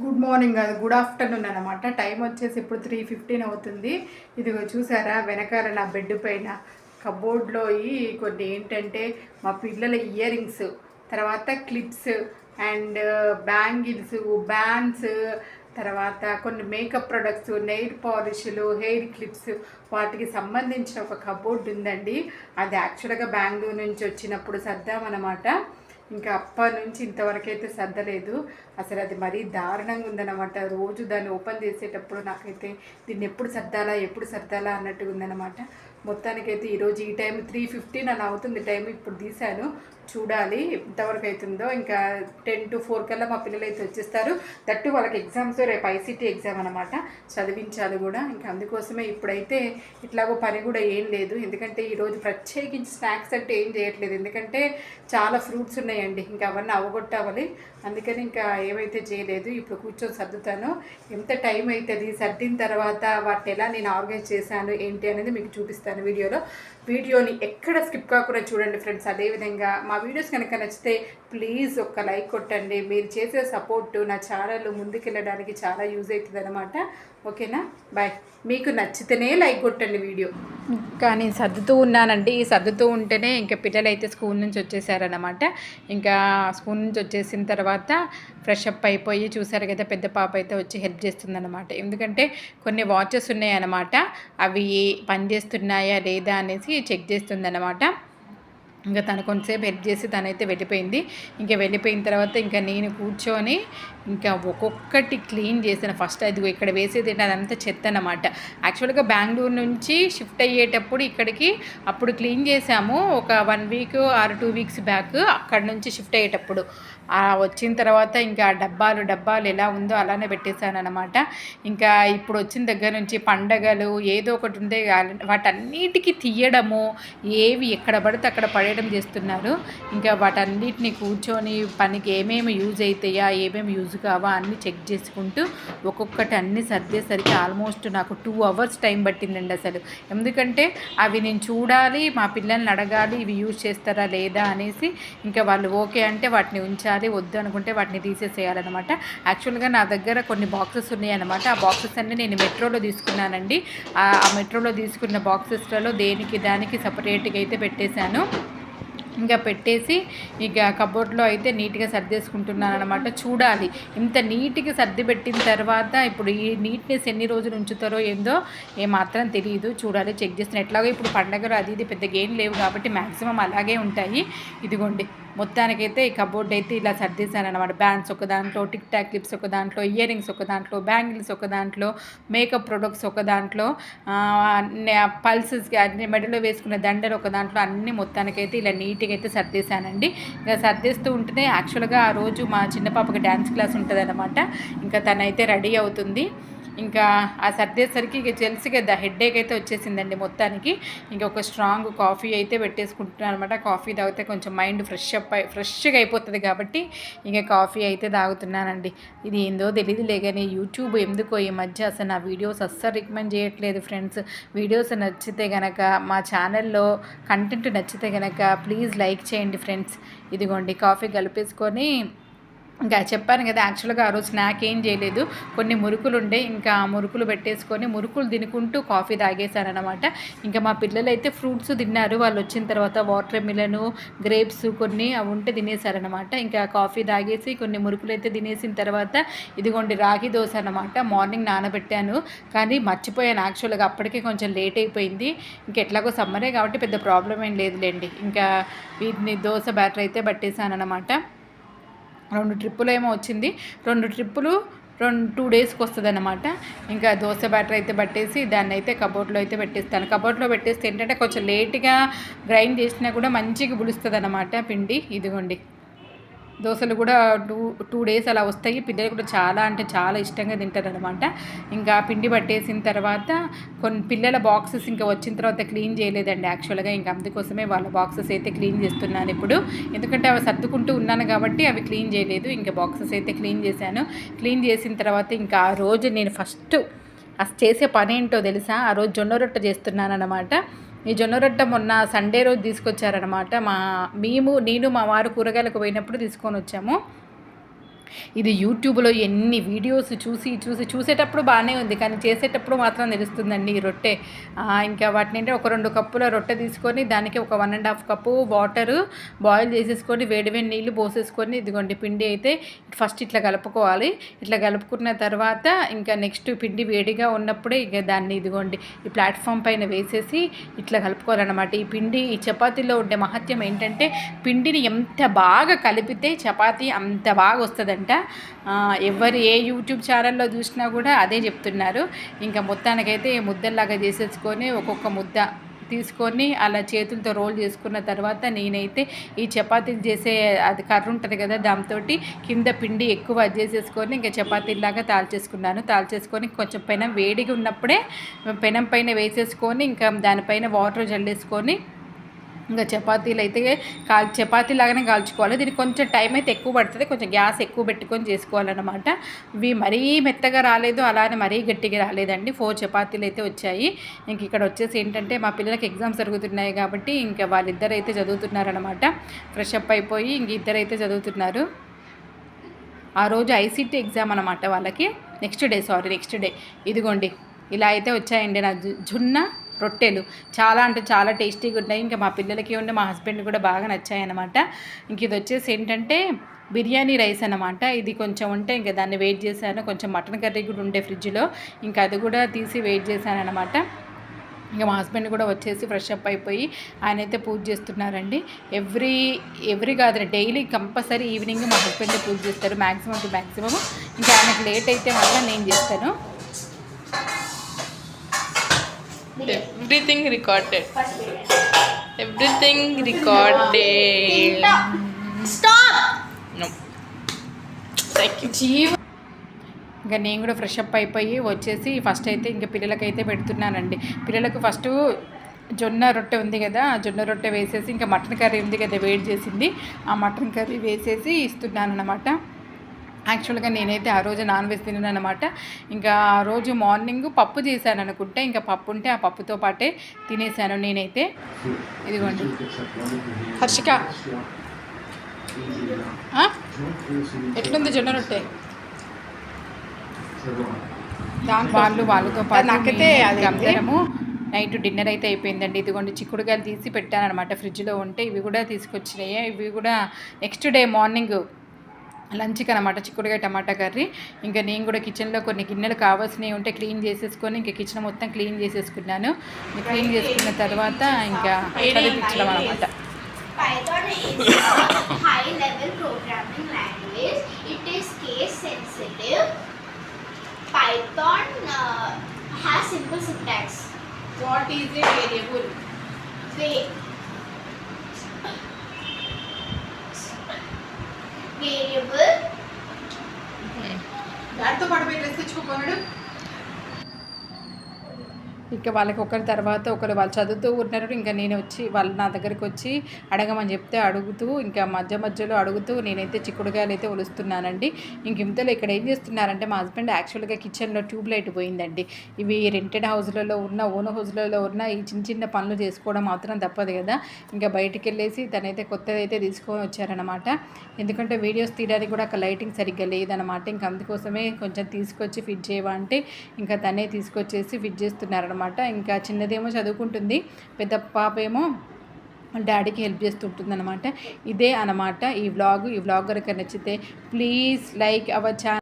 Good morning అది good afternoon అనమాట time వచ్చేసి ఇప్పుడు త్రీ ఫిఫ్టీన్ అవుతుంది. ఇదిగో చూసారా? వెనకాల నా బెడ్ పైన కబోర్డ్లో కొన్ని ఏంటంటే మా పిల్లల ఇయర్ రింగ్స్ తర్వాత క్లిప్స్ అండ్ బ్యాంగిల్స్ బ్యాండ్స్ తర్వాత కొన్ని మేకప్ ప్రొడక్ట్స్ నెయిల్ పాలిష్లు హెయిర్ క్లిప్స్ వాటికి సంబంధించిన ఒక కబోర్డ్ ఉందండి. అది యాక్చువల్గా బెంగళూరు నుంచి వచ్చినప్పుడు సర్దామన్నమాట. ఇంకా అప్పటి నుంచి ఇంతవరకు అయితే సర్దలేదు. అసలు అది మరీ దారుణంగా ఉందన్నమాట. రోజు దాన్ని ఓపెన్ చేసేటప్పుడు నాకైతే దీన్ని ఎప్పుడు సర్దాలా ఎప్పుడు సర్దాలా అన్నట్టుగా ఉందన్నమాట. మొత్తానికైతే ఈరోజు ఈ టైం త్రీ ఫిఫ్టీన్ అలా అవుతుంది టైం ఇప్పుడు తీశాను. చూడాలి ఎంతవరకు అవుతుందో. ఇంకా టెన్ టు ఫోర్ కల్లా మా పిల్లలు అయితే వచ్చేస్తారు దట్టు వాళ్ళకి ఎగ్జామ్స్ రేపు ఐసీటీ ఎగ్జామ్ అనమాట చదివించాలి కూడా. ఇంకా అందుకోసమే ఇప్పుడైతే ఇట్లాగో పని కూడా ఏం లేదు. ఎందుకంటే ఈరోజు ప్రత్యేకించి స్నాక్స్ అంటే ఏం చేయట్లేదు. ఎందుకంటే చాలా ఫ్రూట్స్ ఉన్నాయండి. ఇంకా అవన్నీ అవగొట్టావాలి అందుకని ఇంకా ఏమైతే చేయలేదు ఇప్పుడు కూర్చొని సర్దుతాను ఎంత టైం అవుతుంది సర్దిన తర్వాత వాటిని ఎలా నేను ఆర్గనైజ్ చేశాను ఏంటి అనేది మీకు చూపిస్తాను వీడియోలో. వీడియోని ఎక్కడ స్కిప్ కాకుండా చూడండి ఫ్రెండ్స్. అదేవిధంగా మా వీడియోస్ కనుక నచ్చితే ప్లీజ్ ఒక్క లైక్ కొట్టండి. మీరు చేసే సపోర్టు నా ఛానల్ ముందుకెళ్ళడానికి చాలా యూజ్ అవుతుంది అనమాట ఓకేనా? బాయ్. మీకు నచ్చితేనే లైక్ కొట్టండి వీడియో. కానీ సర్దుతూ ఉన్నానండి. ఈ సర్దుతూ ఉంటేనే ఇంకా పిల్లలు అయితే స్కూల్ నుంచి వచ్చేసారనమాట ఇంకా స్కూల్ నుంచి వచ్చేసిన తర్వాత ఫ్రెష్ అప్ అయిపోయి చూసారు కదా పెద్ద పాప అయితే వచ్చి హెల్ప్ చేస్తుందన్నమాట. ఎందుకంటే కొన్ని వాచెస్ ఉన్నాయన్నమాట. అవి పనిచేస్తున్నాయా లేదా అనేసి చెక్ చేస్తుందన్నమాట. ఇంకా తను కొంతసేపు హెల్ప్ చేసి తనైతే వెళ్ళిపోయింది. ఇంకా వెళ్ళిపోయిన తర్వాత ఇంకా నేను కూర్చొని ఇంకా ఒక్కొక్కటి క్లీన్ చేసిన ఫస్ట్ అది ఇక్కడ వేసేది అదంతా చెత్త అనమాట యాక్చువల్గా బెంగళూరు నుంచి షిఫ్ట్ అయ్యేటప్పుడు ఇక్కడికి అప్పుడు క్లీన్ చేసాము ఒక one week or two weeks back అక్కడ నుంచి షిఫ్ట్ అయ్యేటప్పుడు. వచ్చిన తర్వాత ఇంకా డబ్బాలు డబ్బాలు ఎలా ఉందో అలానే పెట్టేశాను అనమాట ఇంకా ఇప్పుడు వచ్చిన దగ్గర నుంచి పండగలు ఏదో ఒకటి ఉందే వాటన్నిటికీ తీయడము ఏవి ఎక్కడ పడితే అక్కడ పడేయడం చేస్తున్నారు. ఇంకా వాటన్నిటిని కూర్చొని పనికి ఏమేమి యూజ్ అవుతాయా ఏమేమి యూజ్ కావా అన్నీ చెక్ చేసుకుంటూ ఒక్కొక్కటి అన్నీ సర్దేసరికి ఆల్మోస్ట్ నాకు టూ అవర్స్ టైం పట్టిందండి అసలు. ఎందుకంటే అవి నేను చూడాలి మా పిల్లల్ని అడగాలి ఇవి యూజ్ చేస్తారా లేదా అనేసి ఇంకా వాళ్ళు ఓకే అంటే వాటిని ఉంచాలి. వద్దు అనుకుంటే వాటిని తీసేసేయాలన్నమాట. యాక్చువల్గా నా దగ్గర కొన్ని బాక్సెస్ ఉన్నాయన్నమాట. ఆ బాక్సెస్ అన్నీ నేను మెట్రోలో తీసుకున్నానండి. ఆ మెట్రోలో తీసుకున్న బాక్సెస్లలో దేనికి దానికి సపరేట్గా అయితే పెట్టేశాను. ఇంకా పెట్టేసి ఇక కబోర్డ్లో అయితే నీట్గా సర్దేసుకుంటున్నాను అనమాట చూడాలి. ఇంత నీట్గా సర్ది పెట్టిన తర్వాత ఇప్పుడు ఈ నీట్నెస్ ఎన్ని రోజులు ఉంచుతారో ఏందో ఏమాత్రం తెలియదు చూడాలి. చెక్ చేసిన ఎట్లాగో ఇప్పుడు పండగలు అది ఇది పెద్ద గేమ్ లేవు కాబట్టి మ్యాక్సిమం అలాగే ఉంటాయి. ఇదిగోండి. మొత్తానికైతే ఈ కబోర్డ్ అయితే ఇలా సర్దేశాను అనమాట బ్యాండ్స్ ఒక దాంట్లో టిక్ టాక్ క్లిప్స్ ఒక దాంట్లో ఇయర్ రింగ్స్ ఒక దాంట్లో బ్యాంగిల్స్ ఒక దాంట్లో మేకప్ ప్రొడక్ట్స్ ఒక దాంట్లో పల్సెస్ అన్ని మెడలో వేసుకున్న దండలు ఒక దాంట్లో అన్ని మొత్తానికైతే ఇలా నీట్గా అయితే సర్దేశానండి. ఇంకా సర్దేస్తూ ఉంటేనే యాక్చువల్గా ఆ రోజు మా చిన్న పాపకి డ్యాన్స్ క్లాస్ ఉంటుంది అనమాట ఇంకా తనైతే రెడీ అవుతుంది. ఇంకా ఆ సర్దేసరికి ఇక తెలుసు కదా హెడ్ఏక్ అయితే వచ్చేసిందండి మొత్తానికి. ఇంకా ఒక స్ట్రాంగ్ కాఫీ అయితే పెట్టేసుకుంటున్నాను అనమాట కాఫీ తాగితే కొంచెం మైండ్ ఫ్రెష్ అప్ అయి ఫ్రెష్గా అయిపోతుంది కాబట్టి ఇంకా కాఫీ అయితే తాగుతున్నానండి. ఇది ఏందో తెలియదులే కానీ యూట్యూబ్ ఎందుకో ఈ మధ్య అసలు నా వీడియోస్ అస్సలు రికమెండ్ చేయట్లేదు ఫ్రెండ్స్ వీడియోస్ నచ్చితే కనుక మా ఛానల్లో కంటెంట్ నచ్చితే కనుక ప్లీజ్ లైక్ చేయండి ఫ్రెండ్స్ ఇదిగోండి కాఫీ కలిపేసుకొని ఇంకా చెప్పాను కదా యాక్చువల్గా ఆ రోజు స్నాక్ ఏం చేయలేదు. కొన్ని మురుకులు ఉండే ఇంకా మురుకులు పెట్టేసుకొని మురుకులు తినుకుంటూ కాఫీ తాగేశారనమాట ఇంకా మా పిల్లలు అయితే ఫ్రూట్స్ తిన్నారు. వాళ్ళు వచ్చిన తర్వాత వాటర్ మిలను గ్రేప్స్ కొన్ని అవి ఉంటే తినేశారనమాట ఇంకా కాఫీ తాగేసి కొన్ని మురుకులు అయితే తినేసిన తర్వాత ఇదిగోండి రాగి దోశ అనమాట మార్నింగ్ నానబెట్టాను. కానీ మర్చిపోయాను యాక్చువల్గా. అప్పటికే కొంచెం లేట్ అయిపోయింది. ఇంకెట్లాగో సమ్మరే కాబట్టి పెద్ద ప్రాబ్లం ఏం లేదులేండి. ఇంకా వీటిని దోశ బ్యాటర్ అయితే పట్టేశాను అనమాట రెండు ట్రిప్పులు ఏమో వచ్చింది. రెండు ట్రిప్పులు రెండు టూ డేస్కి వస్తుంది అనమాట ఇంకా దోశ బ్యాటర్ అయితే పట్టేసి దాన్ని అయితే కబోర్డ్లో అయితే పెట్టేస్తాను. కబోర్డ్లో పెట్టేస్తే ఏంటంటే కొంచెం లేట్గా గ్రైండ్ చేసినా కూడా మంచిగా పులుస్తుంది అనమాట పిండి. ఇదిగోండి. దోశలు కూడా టూ టూ డేస్ అలా వస్తాయి. పిల్లలు కూడా చాలా అంటే చాలా ఇష్టంగా తింటారు అనమాట ఇంకా పిండి పట్టేసిన తర్వాత కొన్ని పిల్లల బాక్సెస్ ఇంకా వచ్చిన తర్వాత క్లీన్ చేయలేదండి యాక్చువల్గా. ఇంకా అందుకోసమే వాళ్ళ బాక్సెస్ అయితే క్లీన్ చేస్తున్నాను ఇప్పుడు. ఎందుకంటే అవి సర్దుకుంటూ ఉన్నాను కాబట్టి అవి క్లీన్ చేయలేదు. ఇంకా బాక్సెస్ అయితే క్లీన్ చేశాను. క్లీన్ చేసిన తర్వాత ఇంకా ఆ రోజు నేను ఫస్ట్ అసలు చేసే పని ఏంటో తెలుసా? ఆ రోజు జొన్న రొట్టె చేస్తున్నాను అనమాట ఈ జొన్న రొట్టె మొన్న సండే రోజు తీసుకొచ్చారనమాట మా మేము నేను మా వారు కూరగాయలకు పోయినప్పుడు తీసుకొని వచ్చాము. ఇది యూట్యూబ్లో ఎన్ని వీడియోస్ చూసి చూసి చూసేటప్పుడు బాగానే ఉంది. కానీ చేసేటప్పుడు మాత్రం తెలుస్తుందండి ఈ రొట్టె. ఇంకా వాటిని అంటే ఒక రెండు కప్పుల రొట్టె తీసుకొని దానికి ఒక one and half cup water boil చేసేసుకొని వేడి వేడి నీళ్ళు పోసేసుకొని ఇదిగోండి పిండి అయితే ఫస్ట్ ఇట్లా కలుపుకోవాలి. ఇట్లా కలుపుకున్న తర్వాత ఇంకా నెక్స్ట్ పిండి వేడిగా ఉన్నప్పుడే ఇక దాన్ని ఇదిగోండి ఈ ప్లాట్ఫామ్ పైన వేసేసి ఇట్లా కలుపుకోవాలన్నమాట. ఈ పిండి ఈ చపాతీలో ఉండే మహత్యం ఏంటంటే పిండిని ఎంత బాగా కలిపితే చపాతీ అంత బాగా వస్తుంది ఆ, ఎవరు ఏ యూట్యూబ్ ఛానల్లో చూసినా కూడా అదే చెప్తున్నారు. ఇంకా మొత్తానికైతే ముద్దల్లాగా చేసేసుకొని ఒక్కొక్క ముద్ద తీసుకొని అలా చేతులతో రోల్ చేసుకున్న తర్వాత నేనైతే ఈ చపాతీలు చేసే అది కర్ర ఉంటుంది కదా దాంతో కింద పిండి ఎక్కువ చేసేసుకొని ఇంకా చపాతీలాగా తాల్చేసుకున్నాను. తాల్చేసుకొని కొంచెం పెనం వేడిగా ఉన్నప్పుడే పెనం పైన వేసేసుకొని ఇంకా దానిపైన వాటర్ జల్లేసుకొని ఇంకా చపాతీలు అయితే కాల్ చపాతీ లాగానే కాల్చుకోవాలి. దీనికి కొంచెం టైం అయితే ఎక్కువ పడుతుంది. కొంచెం గ్యాస్ ఎక్కువ పెట్టుకొని చేసుకోవాలన్నమాట. ఇవి మరీ మెత్తగా రాలేదు. అలానే మరీ గట్టిగా రాలేదండి. ఫోర్ చపాతీలు అయితే వచ్చాయి. ఇంక ఇక్కడ వచ్చేసి ఏంటంటే మా పిల్లలకి ఎగ్జామ్స్ జరుగుతున్నాయి కాబట్టి ఇంకా వాళ్ళిద్దరు అయితే చదువుతున్నారనమాట ఫ్రెష్ అప్ అయిపోయి ఇంక ఇద్దరు అయితే చదువుతున్నారు. ఆ రోజు ఐసీటీ ఎగ్జామ్ అనమాట వాళ్ళకి. Next day sorry next day. ఇదిగోండి. ఇలా అయితే వచ్చాయండి నా జు- జున్న రొట్టెలు. చాలా అంటే చాలా టేస్టీగా ఉన్నాయి. ఇంకా మా పిల్లలకి ఉండే మా హస్బెండ్ కూడా బాగా నచ్చాయి అనమాట ఇంక ఇది వచ్చేసి ఏంటంటే బిర్యానీ రైస్ అనమాట ఇది కొంచెం ఉంటే ఇంకా దాన్ని వెయిట్ చేశాను. కొంచెం మటన్ కర్రీ కూడా ఉండే ఫ్రిడ్జ్లో. ఇంకా అది కూడా తీసి వెయిట్ చేశాను అనమాట ఇంకా మా హస్బెండ్ కూడా వచ్చేసి ఫ్రెష్ అప్ అయిపోయి ఆయన అయితే పూజ చేస్తున్నారండి. ఎవ్రీ ఎవ్రీ కాదు డైలీ కంపల్సరీ ఈవినింగ్ మా హస్బెండ్ పూజ చేస్తారు. మ్యాక్సిమం టు మ్యాక్సిమం ఇంకా ఆయనకు లేట్ అయితే మాత్రం నేను చేస్తాను. Everything recorded. Everything recorded. Stop! No. Thank you. జీవ ఇంకా నేను కూడా ఫ్రెష్ అప్ అయిపోయి వచ్చేసి ఫస్ట్ అయితే ఇంకా పిల్లలకైతే పెడుతున్నానండి పిల్లలకు ఫస్ట్ జొన్న రొట్టె ఉంది కదా ఆ జొన్న రొట్టె వేసేసి ఇంకా మటన్ కర్రీ ఉంది కదా వేడి చేసింది ఆ మటన్ కర్రీ వేసేసి ఇస్తున్నాను అనమాట యాక్చువల్గా నేనైతే ఆ రోజు నాన్ వెజ్ తిన్నాను అనమాట ఇంకా ఆ రోజు మార్నింగ్ పప్పు చేశాను అనుకుంటే. ఇంకా పప్పు ఉంటే ఆ పప్పుతో పాటే తినేసాను నేనైతే. ఇదిగోండి. హర్షిక? ఎట్లుంది జొన్న రొట్టె? వాళ్ళు వాళ్ళతో పాటు నాకైతే అది అందరము నైట్ డిన్నర్ అయితే అయిపోయిందండి. ఇదిగోండి చిక్కుడుగాయలు తీసి పెట్టానమాట ఫ్రిడ్జ్లో ఉంటే ఇవి కూడా తీసుకొచ్చినాయి. ఇవి కూడా నెక్స్ట్ డే మార్నింగ్ లంచ్కి అనమాట చిక్కుడుగాయ టమాటా కర్రీ. ఇంకా నేను కూడా కిచెన్లో కొన్ని గిన్నెలు కావాల్సినవి ఉంటే క్లీన్ చేసేసుకొని ఇంకా కిచెన్ మొత్తం క్లీన్ చేసేసుకున్నాను. క్లీన్ చేసుకున్న తర్వాత ఇంకా చదివించడం అనమాట Python is a is uh, has simple syntax. What is a variable Wait. Variable దాంతో పాటు పోయి డ్రెస్ తెచ్చుకోపోనాడు ఇంకా వాళ్ళకి ఒకరి తర్వాత ఒకరు వాళ్ళు చదువుతూ ఉన్నారు. ఇంకా నేను వచ్చి వాళ్ళు నా దగ్గరికి వచ్చి అడగమని చెప్తే అడుగుతూ ఇంకా మధ్య మధ్యలో అడుగుతూ నేనైతే చిక్కుడుకాయలు అయితే ఒలుస్తున్నానండి. ఇంక ఇంతలో ఇక్కడ ఏం చేస్తున్నారంటే మా హస్బెండ్ యాక్చువల్గా కిచెన్లో ట్యూబ్ లైట్ పోయిందండి. ఇవి రెంటెడ్ హౌస్లలో ఉన్న ఓన్ హౌస్లలో ఉన్న ఈ చిన్న చిన్న పనులు చేసుకోవడం మాత్రం తప్పదు కదా. ఇంకా బయటికి వెళ్ళేసి తనైతే కొత్తది అయితే తీసుకొని వచ్చారనమాట ఎందుకంటే వీడియోస్ తీయడానికి కూడా అక్కడ లైటింగ్ సరిగ్గా లేదనమాట ఇంకా అందుకోసమే కొంచెం తీసుకొచ్చి ఫిట్ చేయవా అంటే ఇంకా తనే తీసుకొచ్చేసి ఫిట్ చేస్తున్నారనమాట ఇంకా చిన్నదేమో చదువుకుంటుంది పెద్ద పాప ఏమో డాడీకి హెల్ప్ చేస్తుంటుంది అనమాట ఇదే అనమాట ఈ వ్లాగ్. ఈ వ్లాగ్ కనుక నచ్చితే ప్లీజ్ లైక్ అవర్ ఛానల్.